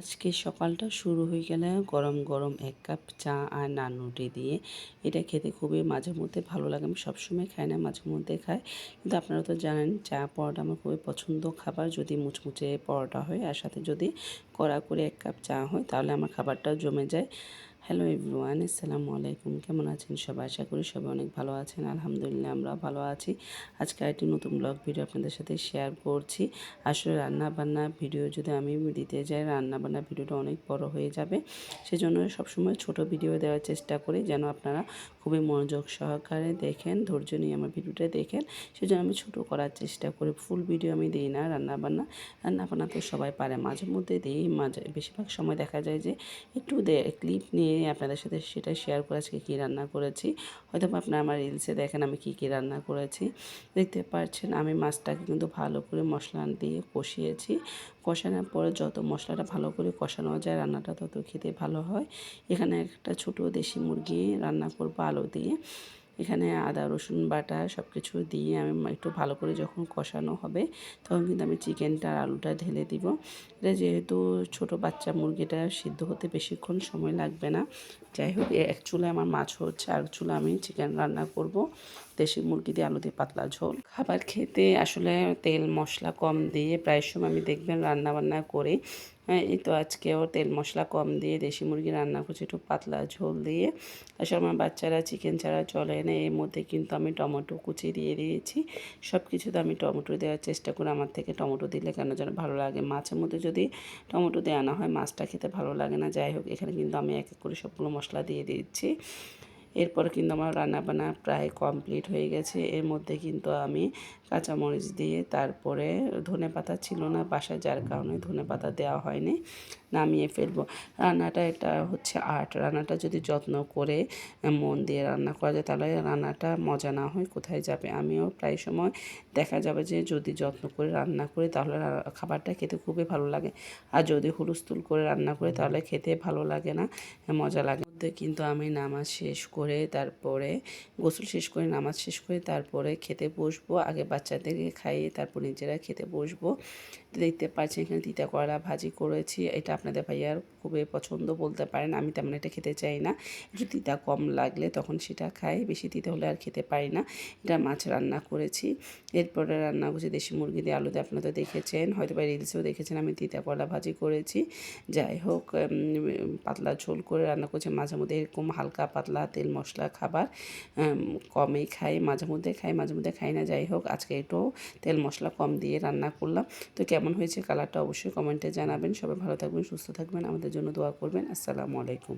আজকে সকালটা শুরু হয়ে গেলে গরম গরম এক কাপ চা আর নান রুটি দিয়ে। এটা খেতে খুবই মাঝে মধ্যে ভালো লাগে। আমি সবসময় খাই না, মাঝে মধ্যে খাই। কিন্তু আপনারা তো জানেন, চা পরোটা আমার খুবই পছন্দ খাবার। যদি মুচমুচে পরোটা হয়, আর সাথে যদি কড়া করে এক কাপ চা হয়, তাহলে আমার খাবারটাও জমে যায়। হ্যালো এভরিওয়ান আসসালামু আলাইকুম কেমন আছেন সবাই? আশা করি সবাই অনেক ভালো আছেন। আলহামদুলিল্লাহ আমরা ভালো আছি। আজকে একটি নতুন ব্লগ ভিডিও আপনাদের সাথে শেয়ার করছি। আসলে রান্না বান্না ভিডিও যদি আমি দিতে যাই রান্না বান্না ভিডিওটা অনেক বড় হয়ে যাবে। সেজন্য সবসময় ছোট ভিডিও দেওয়ার চেষ্টা করি, যেন আপনারা খুবই মনোযোগ সহকারে দেখেন, ধৈর্য নিয়ে আমার ভিডিওটা দেখেন। সেজন্য আমি ছোট করার চেষ্টা করি ফুল ভিডিও আমি দিই না রান্না বান্না রান্না বান্না তো সবাই পারে। মাঝে মধ্যে দিই, মাঝে বেশিরভাগ সময় দেখা যায় যে একটু দে ক্লিপ নিয়ে আপনাদের সাথে সেটা শেয়ার করে আজকে কী রান্না করেছি। হয়তো আপনারা আমার রিলসে দেখেন আমি কী কী রান্না করেছি। দেখতে পাচ্ছেন আমি মাছটাকে কিন্তু ভালো করে মশলা দিয়ে কষিয়েছি। কষানোর পরে যত মশলাটা ভালো করে কষানো যায় রান্নাটা তত খেতে ভালো হয়। এখানে একটা ছোট দেশি মুরগি রান্না করব আলু দিয়ে। এখানে আদা, রসুন বাটা সব কিছু দিয়ে আমি একটু ভালো করে যখন কষানো হবে তখন কিন্তু আমি চিকেনটা আর আলুটা ঢেলে দিব। এটা যেহেতু ছোট বাচ্চা মুরগিটা সিদ্ধ হতে বেশিক্ষণ সময় লাগবে না। যাই হোক এক চুলায় আমার মাছ হচ্ছে, আর চুলা আমি চিকেন রান্না করব। দেশি মুরগি দিয়ে আলু দিয়ে পাতলা ঝোল। খাবার খেতে আসলে তেল, মশলা কম দিয়ে প্রায় সময় আমি দেখবেন রান্না বান্না করে হ্যাঁ এই তো আজকেও তেল মশলা কম দিয়ে দেশি মুরগি রান্না করছি, একটু পাতলা ঝোল দিয়ে। আসলে আমার বাচ্চারা চিকেন ছাড়া চলে না, এর মধ্যে কিন্তু আমি টমেটো কুচি দিয়ে দিয়েছি। সব কিছুতে আমি টমেটো দেওয়ার চেষ্টা করি, আমার থেকে টমেটো দিলে কেন যেন ভালো লাগে। মাছের মধ্যে যদি টমেটো দেওয়া না হয়, মাছটা খেতে ভালো লাগে না। যাই হোক, এখানে কিন্তু আমি এক এক করে সবগুলো মশলা দিয়ে দিচ্ছি। এরপর কিন্তু আমার রান্নাবান্না প্রায় কমপ্লিট হয়ে গেছে। এর মধ্যে কিন্তু আমি কাঁচামরিচ দিয়ে তারপরে ধনে পাতা ছিল না বাসায়, যার কারণে ধনে পাতা দেওয়া হয়নি, নামিয়ে ফেলব। রান্নাটা এটা হচ্ছে আর্ট। রান্নাটা যদি যত্ন করে মন দিয়ে রান্না করা যায়, তাহলে রান্নাটা মজা না হয়, কোথায় যাবে? আমিও প্রায় সময় দেখা যাবে যে যদি যত্ন করে রান্না করি, তাহলে খাবারটা খেতে খুবই ভালো লাগে। আর যদি হুলুস্থুল করে রান্না করি, তাহলে খেতে ভালো লাগে না, মজা লাগে মধ্যে কিন্তু আমি নামাজ শেষ করে তারপরে, গোসল শেষ করে, নামাজ শেষ করে তারপরে খেতে বসবো। আগে বাচ্চাদেরকে খাইয়ে তারপর নিজেরা খেতে বসবো। দেখতে পাচ্ছেন এখানে তিতা করলা ভাজি করেছি। এটা আপনাদের ভাইয়ার খুবই পছন্দ বলতে পারেন, আমি তেমন এটা খেতে চাই না। একটু তিতা কম লাগলে তখন সেটা খাই, বেশি তিতা হলে আর খেতে পারি না। এটা মাছ রান্না করেছি। এরপরে রান্না করছি দেশি মুরগি দিয়ে আলু দিয়ে আপনারা দেখেছেন, হয়তো বা রিলসেও দেখেছেন, আমি তিতা করলা ভাজি করেছি। যাই হোক পাতলা ঝোল করে রান্না করছি। মাঝে মধ্যে এরকম হালকা পাতলা তেল মশলা খাবার কমই খাই, মাঝে মধ্যে খাই, মাঝে মধ্যে খাই না। যাই হোক, আজকে একটু তেল মশলা কম দিয়ে রান্না করলাম। তো কেমন হয়েছে কালারটা অবশ্যই কমেন্টে জানাবেন। সবাই ভালো থাকবেন, সুস্থ থাকবেন। আমাদের জন্য দোয়া করবেন। আসসালামু আলাইকুম।